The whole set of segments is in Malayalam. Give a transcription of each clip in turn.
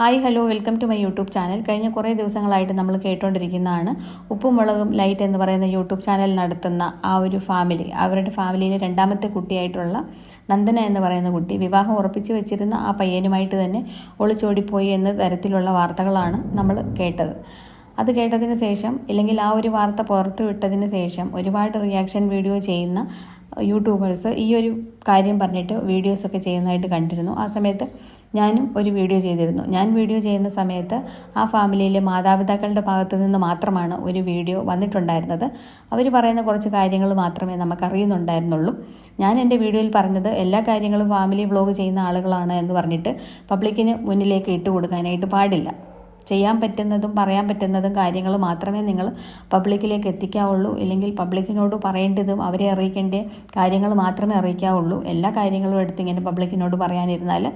Hi hello welcome to my YouTube channel കഴിഞ്ഞ കുറേ ദിവസങ്ങളായിട്ട് നമ്മൾ കേട്ടുകൊണ്ടിരിക്കുന്നതാണ് ഉപ്പും മുളകും ലൈറ്റ് എന്ന് പറയുന്ന യൂട്യൂബ് ചാനൽ നടത്തുന്ന ആ ഒരു ഫാമിലി അവരുടെ ഫാമിലിയിലെ രണ്ടാമത്തെ കുട്ടിയായിട്ടുള്ള നന്ദന എന്ന് പറയുന്ന കുട്ടി വിവാഹം ഉറപ്പിച്ച് വെച്ചിരുന്ന ആ പയ്യനുമായിട്ട് തന്നെ ഒളിച്ചോടിപ്പോയി എന്ന തരത്തിലുള്ള വാർത്തകളാണ് നമ്മൾ കേട്ടത്. അത് കേട്ടതിന് ശേഷം ഇല്ലെങ്കിൽ ആ ഒരു വാർത്ത പുറത്തു വിട്ടതിന് ശേഷം ഒരുപാട് റിയാക്ഷൻ വീഡിയോ ചെയ്യുന്ന യൂട്യൂബേഴ്സ് ഈ ഒരു കാര്യം പറഞ്ഞിട്ട് വീഡിയോസൊക്കെ ചെയ്യുന്നതായിട്ട് കണ്ടിരുന്നു. ആ സമയത്ത് ഞാനും ഒരു വീഡിയോ ചെയ്തിരുന്നു. ഞാൻ വീഡിയോ ചെയ്യുന്ന സമയത്ത് ആ ഫാമിലിയിലെ മാതാപിതാക്കളുടെ ഭാഗത്തു നിന്ന് മാത്രമാണ് ഒരു വീഡിയോ വന്നിട്ടുണ്ടായിരുന്നത്. അവർ പറയുന്ന കുറച്ച് കാര്യങ്ങൾ മാത്രമേ നമുക്കറിയുന്നുണ്ടായിരുന്നുള്ളൂ. ഞാൻ എന്റെ വീഡിയോയിൽ പറഞ്ഞത് എല്ലാ കാര്യങ്ങളും ഫാമിലി വ്ലോഗ് ചെയ്യുന്ന ആളുകളാണ് എന്ന് പറഞ്ഞിട്ട് പബ്ലിക്കിന് മുന്നിലേക്ക് ഇട്ട് കൊടുക്കാനായിട്ട് പാടില്ല. ചെയ്യാൻ പറ്റുന്നതും പറയാൻ പറ്റുന്നതും കാര്യങ്ങൾ മാത്രമേ നിങ്ങൾ പബ്ലിക്കിലേക്ക് എത്തിക്കാവുള്ളൂ. ഇല്ലെങ്കിൽ പബ്ലിക്കിനോട് പറയേണ്ടതും അവരെ അറിയിക്കേണ്ട കാര്യങ്ങൾ മാത്രമേ അറിയിക്കാവുള്ളൂ. എല്ലാ കാര്യങ്ങളും എടുത്ത് ഇങ്ങനെ പബ്ലിക്കിനോട് പറയാനിരുന്നാൽ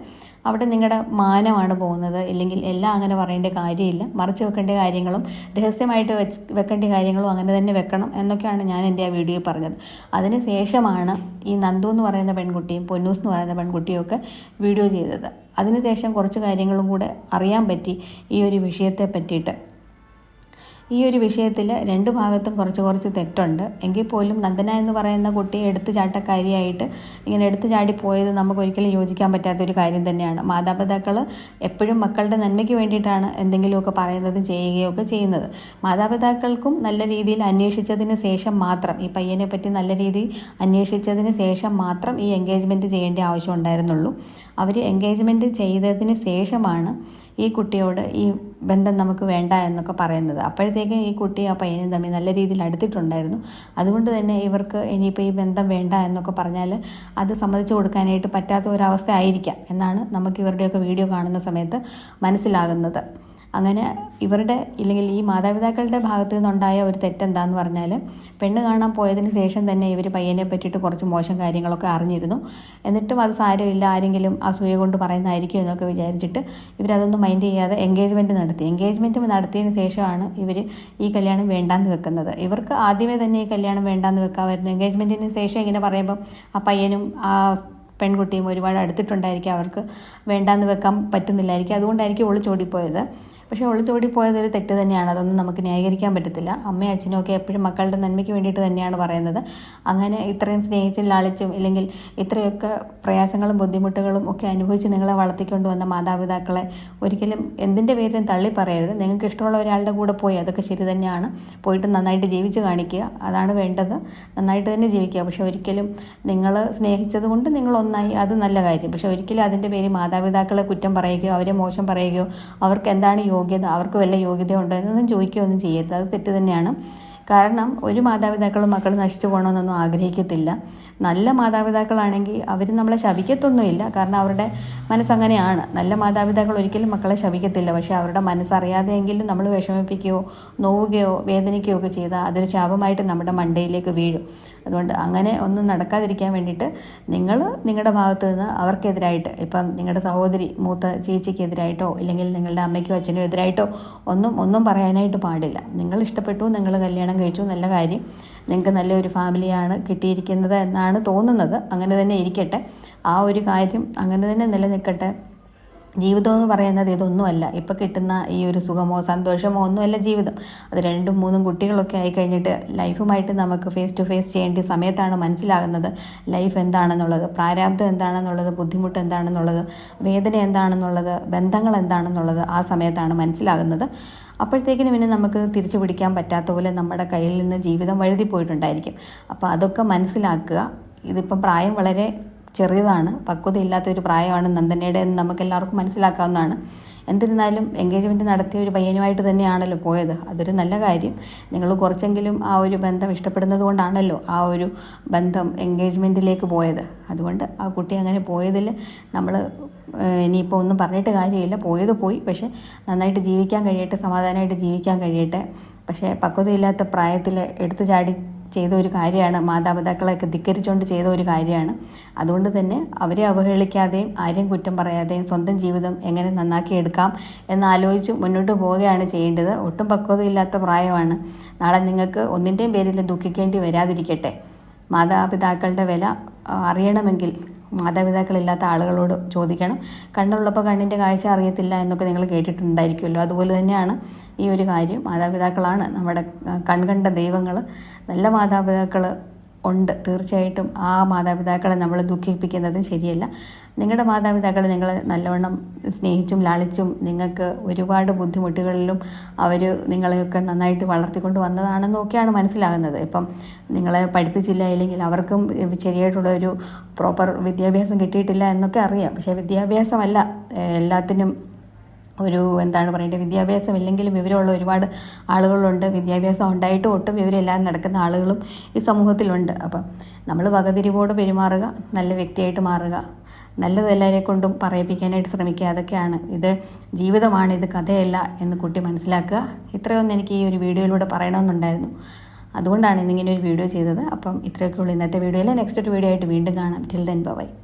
അവിടെ നിങ്ങളുടെ മാനമാണ് പോകുന്നത്. ഇല്ലെങ്കിൽ എല്ലാം അങ്ങനെ പറയേണ്ട കാര്യമില്ല. മറച്ചു വെക്കേണ്ട കാര്യങ്ങളും രഹസ്യമായിട്ട് വെച്ച് വെക്കേണ്ട കാര്യങ്ങളും അങ്ങനെ തന്നെ വെക്കണം എന്നൊക്കെയാണ് ഞാൻ എന്റെ ആ വീഡിയോയിൽ പറഞ്ഞത്. അതിന് ശേഷമാണ് ഈ നന്ദു എന്ന് പറയുന്ന പെൺകുട്ടിയും പൊന്നൂസ് എന്ന് പറയുന്ന പെൺകുട്ടിയും ഒക്കെ വീഡിയോ ചെയ്തത്. അതിനുശേഷം കുറച്ച് കാര്യങ്ങളും കൂടെ അറിയാൻ പറ്റി ഈ ഒരു വിഷയത്തെ പറ്റിയിട്ട്. ഈ ഒരു വിഷയത്തിൽ രണ്ട് ഭാഗത്തും കുറച്ച് കുറച്ച് തെറ്റുണ്ട്. എങ്കിൽ പോലും നന്ദന എന്ന് പറയുന്ന കുട്ടിയെ എടുത്തു ചാട്ടക്കാരിയായിട്ട് ഇങ്ങനെ എടുത്തു ചാടി പോയത് നമുക്ക് ഒരിക്കലും യോജിക്കാൻ പറ്റാത്ത ഒരു കാര്യം തന്നെയാണ്. മാതാപിതാക്കൾ എപ്പോഴും മക്കളുടെ നന്മയ്ക്ക് വേണ്ടിയിട്ടാണ് എന്തെങ്കിലുമൊക്കെ പറയുന്നതും ചെയ്യുകയോ ഒക്കെ ചെയ്യുന്നത്. മാതാപിതാക്കൾക്കും നല്ല രീതിയിൽ അന്വേഷിച്ചതിന് ശേഷം മാത്രം ഈ പയ്യനെ പറ്റി നല്ല രീതിയിൽ അന്വേഷിച്ചതിന് ശേഷം മാത്രം ഈ എൻഗേജ്മെന്റ് ചെയ്യേണ്ട ആവശ്യം ഉണ്ടായിരുന്നുള്ളൂ. അവർ എൻഗേജ്മെന്റ് ചെയ്തതിന് ശേഷമാണ് ഈ കുട്ടിയോട് ഈ ബന്ധം നമുക്ക് വേണ്ട എന്നൊക്കെ പറയുന്നത്. അപ്പോഴത്തേക്കും ഈ കുട്ടി ആ പയ്യനും തമ്മിൽ നല്ല രീതിയിൽ അടുത്തിട്ടുണ്ടായിരുന്നു. അതുകൊണ്ട് തന്നെ ഇവർക്ക് ഇനിയിപ്പോൾ ഈ ബന്ധം വേണ്ട എന്നൊക്കെ പറഞ്ഞാൽ അത് സമ്മതിച്ചു കൊടുക്കാനായിട്ട് പറ്റാത്ത ഒരവസ്ഥ ആയിരിക്കാം എന്നാണ് നമുക്ക് ഇവരുടെയൊക്കെ വീഡിയോ കാണുന്ന സമയത്ത് മനസ്സിലാകുന്നത്. അങ്ങനെ ഇവരുടെ ഇല്ലെങ്കിൽ ഈ മാതാപിതാക്കളുടെ ഭാഗത്തു നിന്നുണ്ടായ ഒരു തെറ്റെന്താന്ന് പറഞ്ഞാൽ പെണ്ണ് കാണാൻ പോയതിന് ശേഷം തന്നെ ഇവർ പയ്യനെ പറ്റിയിട്ട് കുറച്ച് മോശം കാര്യങ്ങളൊക്കെ അറിഞ്ഞിരുന്നു. എന്നിട്ടും അത് സാരമില്ല. ആരെങ്കിലും അസൂയ കൊണ്ട് പറയുന്നതായിരിക്കും എന്നൊക്കെ വിചാരിച്ചിട്ട് ഇവരതൊന്നും മൈൻഡ് ചെയ്യാതെ എൻഗേജ്മെന്റ് നടത്തി. എൻഗേജ്മെന്റ് നടത്തിയതിന് ശേഷമാണ് ഇവർ ഈ കല്യാണം വേണ്ടാന്ന് വെക്കുന്നത്. ഇവർക്ക് ആദ്യമേ തന്നെ ഈ കല്യാണം വേണ്ടാന്ന് വെക്കാമായിരുന്നു. എൻഗേജ്മെന്റിന് ശേഷം ഇങ്ങനെ പറയുമ്പം ആ പയ്യനും ആ പെൺകുട്ടിയും ഒരുപാട് അടുത്തിട്ടുണ്ടായിരിക്കും. അവർക്ക് വേണ്ടാന്ന് വെക്കാൻ പറ്റുന്നില്ലായിരിക്കും. അതുകൊണ്ടായിരിക്കും ഒളിച്ചോടിപ്പോയത് പക്ഷേ ഒളിച്ചോടി പോയതൊരു തെറ്റ് തന്നെയാണ്. അതൊന്നും നമുക്ക് ന്യായീകരിക്കാൻ പറ്റത്തില്ല. അമ്മയും അച്ഛനും ഒക്കെ എപ്പോഴും മക്കളുടെ നന്മയ്ക്ക് വേണ്ടിയിട്ട് തന്നെയാണ് പറയുന്നത്. അങ്ങനെ ഇത്രയും സ്നേഹിച്ചും ലാളിച്ചും ഇല്ലെങ്കിൽ ഇത്രയൊക്കെ പ്രയാസങ്ങളും ബുദ്ധിമുട്ടുകളും ഒക്കെ അനുഭവിച്ച് നിങ്ങളെ വളർത്തിക്കൊണ്ട് വന്ന മാതാപിതാക്കളെ ഒരിക്കലും എന്തിന്റെ പേരിലും തള്ളി പറയരുത്. നിങ്ങൾക്ക് ഇഷ്ടമുള്ള ഒരാളുടെ കൂടെ പോയി അതൊക്കെ ശരി തന്നെയാണ്. പോയിട്ട് നന്നായിട്ട് ജീവിച്ച് കാണിക്കുക. അതാണ് വേണ്ടത്. നന്നായിട്ട് തന്നെ ജീവിക്കുക. പക്ഷേ ഒരിക്കലും നിങ്ങൾ സ്നേഹിച്ചത് കൊണ്ട് നിങ്ങൾ ഒന്നായി അത് നല്ല കാര്യം. പക്ഷേ ഒരിക്കലും അതിന്റെ പേര് മാതാപിതാക്കളെ കുറ്റം പറയുകയോ അവരെ മോശം പറയുകയോ അവർക്ക് എന്താണ് യോഗ്യത അവർക്ക് വല്ല യോഗ്യത എന്നൊന്നും ചോദിക്കുകയൊന്നും ചെയ്യരുത്. അത് തെറ്റ് തന്നെയാണ്. കാരണം ഒരു മാതാപിതാക്കളും മക്കൾ നശിച്ചു പോകണമെന്നൊന്നും ആഗ്രഹിക്കത്തില്ല. നല്ല മാതാപിതാക്കളാണെങ്കിൽ അവർ നമ്മളെ ശപിക്കത്തൊന്നുമില്ല. കാരണം അവരുടെ മനസ്സങ്ങനെയാണ്. നല്ല മാതാപിതാക്കൾ ഒരിക്കലും മക്കളെ ശപിക്കത്തില്ല. പക്ഷേ അവരുടെ മനസ്സറിയാതെയെങ്കിലും നമ്മൾ വിഷമിപ്പിക്കുകയോ നോവുകയോ വേദനിക്കുകയോ ഒക്കെ ചെയ്താൽ അതൊരു ശാപമായിട്ട് നമ്മുടെ മണ്ടയിലേക്ക് വീഴും. അതുകൊണ്ട് അങ്ങനെ ഒന്നും നടക്കാതിരിക്കാൻ വേണ്ടിയിട്ട് നിങ്ങൾ നിങ്ങളുടെ ഭാഗത്തു നിന്ന് അവർക്കെതിരായിട്ട് ഇപ്പം നിങ്ങളുടെ സഹോദരി മൂത്ത ചേച്ചിക്കെതിരായിട്ടോ ഇല്ലെങ്കിൽ നിങ്ങളുടെ അമ്മയ്ക്കോ അച്ഛനോ എതിരായിട്ടോ ഒന്നും ഒന്നും പറയാനായിട്ട് പാടില്ല. നിങ്ങൾ ഇഷ്ടപ്പെട്ടു നിങ്ങൾ കല്യാണം കഴിച്ചു നല്ല കാര്യം. നിങ്ങൾക്ക് നല്ലൊരു ഫാമിലിയാണ് കിട്ടിയിരിക്കുന്നത് എന്നാണ് തോന്നുന്നത്. അങ്ങനെ തന്നെ ഇരിക്കട്ടെ. ആ ഒരു കാര്യം അങ്ങനെ തന്നെ നിലനിൽക്കട്ടെ. ജീവിതം എന്ന് പറയുന്നത് ഇതൊന്നുമല്ല. ഇപ്പോൾ കിട്ടുന്ന ഈ ഒരു സുഖമോ സന്തോഷമോ ഒന്നുമല്ല ജീവിതം. അത് രണ്ടും മൂന്നും കുട്ടികളൊക്കെ ആയി കഴിഞ്ഞിട്ട് ലൈഫുമായിട്ട് നമുക്ക് ഫേസ് ടു ഫേസ് ചെയ്യേണ്ട സമയത്താണ് മനസ്സിലാകുന്നത് ലൈഫ് എന്താണെന്നുള്ളത് പ്രാരാബ്ദം എന്താണെന്നുള്ളത് ബുദ്ധിമുട്ട് എന്താണെന്നുള്ളത് വേദന എന്താണെന്നുള്ളത് ബന്ധങ്ങൾ എന്താണെന്നുള്ളത് ആ സമയത്താണ് മനസ്സിലാകുന്നത്. അപ്പോഴത്തേക്കിനും പിന്നെ നമുക്ക് തിരിച്ചു പിടിക്കാൻ പറ്റാത്ത പോലെ നമ്മുടെ കയ്യിൽ നിന്ന് ജീവിതം വഴുതി പോയിട്ടുണ്ടായിരിക്കും. അപ്പോൾ അതൊക്കെ മനസ്സിലാക്കുക. ഇതിപ്പം പ്രായം വളരെ ചെറിയതാണ്. പക്വതയില്ലാത്ത ഒരു പ്രായമാണ് നന്ദനയുടെ എന്ന് നമുക്ക് എല്ലാവർക്കും മനസ്സിലാക്കാവുന്നതാണ്. എന്നിരുന്നാലും എൻഗേജ്മെന്റ് നടത്തിയ ഒരു പയ്യനുമായിട്ട് തന്നെയാണല്ലോ പോയത്. അതൊരു നല്ല കാര്യം. നിങ്ങൾ കുറച്ചെങ്കിലും ആ ഒരു ബന്ധം ഇഷ്ടപ്പെടുന്നത് കൊണ്ടാണല്ലോ ആ ഒരു ബന്ധം എൻഗേജ്മെന്റിലേക്ക് പോയത്. അതുകൊണ്ട് ആ കുട്ടി അങ്ങനെ പോയതിൽ നമ്മൾ ഇനിയിപ്പോൾ ഒന്നും പറഞ്ഞിട്ട് കാര്യമില്ല. പോയത് പോയി. പക്ഷേ നന്നായിട്ട് ജീവിക്കാൻ കഴിയട്ടെ സമാധാനമായിട്ട് ജീവിക്കാൻ കഴിയട്ടെ. പക്ഷേ പക്വതയില്ലാത്ത പ്രായത്തിൽ എടുത്തു ചാടി ചെയ്ത ഒരു കാര്യമാണ്. മാതാപിതാക്കളെയൊക്കെ ധിക്കരിച്ചുകൊണ്ട് ചെയ്ത ഒരു കാര്യമാണ്. അതുകൊണ്ട് തന്നെ അവരെ അവഹേളിക്കാതെയും ആരെയും കുറ്റം പറയാതെയും സ്വന്തം ജീവിതം എങ്ങനെ നന്നാക്കി എടുക്കാം എന്നാലോചിച്ച് മുന്നോട്ട് പോവുകയാണ് ചെയ്യേണ്ടത്. ഒട്ടും പക്വതയില്ലാത്ത പ്രായമാണ്. നാളെ നിങ്ങൾക്ക് ഒന്നിന്റെയും പേരിൽ ദുഃഖിക്കേണ്ടി വരാതിരിക്കട്ടെ. മാതാപിതാക്കളുടെ വില അറിയണമെങ്കിൽ മാതാപിതാക്കളില്ലാത്ത ആളുകളോട് ചോദിക്കണം. കണ്ണുള്ളപ്പോൾ കണ്ണിന്റെ കാഴ്ച അറിയത്തില്ല എന്നൊക്കെ നിങ്ങൾ കേട്ടിട്ടുണ്ടായിരിക്കുമല്ലോ. അതുപോലെ തന്നെയാണ് ഈ ഒരു കാര്യം. മാതാപിതാക്കളാണ് നമ്മുടെ കൺകണ്ട ദൈവങ്ങൾ നല്ല മാതാപിതാക്കൾ ഉണ്ട്. തീർച്ചയായിട്ടും ആ മാതാപിതാക്കളെ നമ്മൾ ദുഃഖിപ്പിക്കുന്നത് ശരിയല്ല. നിങ്ങളുടെ മാതാപിതാക്കൾ നിങ്ങൾ നല്ലവണ്ണം സ്നേഹിച്ചും ലാളിച്ചും നിങ്ങൾക്ക് ഒരുപാട് ബുദ്ധിമുട്ടുകളിലും അവർ നിങ്ങളെയൊക്കെ നന്നായിട്ട് വളർത്തിക്കൊണ്ട് വന്നതാണെന്നൊക്കെയാണ് മനസ്സിലാകുന്നത്. ഇപ്പം നിങ്ങളെ പഠിപ്പിച്ചില്ല ഇല്ലെങ്കിൽ അവർക്കും ശരിയായിട്ടുള്ള ഒരു പ്രോപ്പർ വിദ്യാഭ്യാസം കിട്ടിയിട്ടില്ല എന്നൊക്കെ അറിയാം. പക്ഷേ വിദ്യാഭ്യാസമല്ല എല്ലാത്തിനും ഒരു എന്താണ് പറയേണ്ടത് വിദ്യാഭ്യാസം ഇല്ലെങ്കിലും വിവരമുള്ള ഒരുപാട് ആളുകളുണ്ട്. വിദ്യാഭ്യാസം ഉണ്ടായിട്ട് ഒട്ടും വിവരമില്ലാതെ നടക്കുന്ന ആളുകളും ഈ സമൂഹത്തിലുണ്ട്. അപ്പം നമ്മൾ വകതിരിവോട് പെരുമാറുക നല്ല വ്യക്തിയായിട്ട് മാറുക. നല്ലത് എല്ലാവരെ കൊണ്ടും പറയിപ്പിക്കാനായിട്ട് ശ്രമിക്കുക. അതൊക്കെയാണ്. ഇത് ജീവിതമാണ് ഇത് കഥയല്ല എന്ന് കുട്ടി മനസ്സിലാക്കുക. ഇത്രയൊന്നും എനിക്ക് ഈ ഒരു വീഡിയോയിലൂടെ പറയണമെന്നുണ്ടായിരുന്നു. അതുകൊണ്ടാണ് ഇന്നിങ്ങനെ ഒരു വീഡിയോ ചെയ്തത്. അപ്പം ഇത്രയൊക്കെ ഉള്ളൂ ഇന്നത്തെ വീഡിയോയിൽ നെക്സ്റ്റ് ഒരു വീഡിയോ ആയിട്ട് വീണ്ടും കാണാം. Till then bye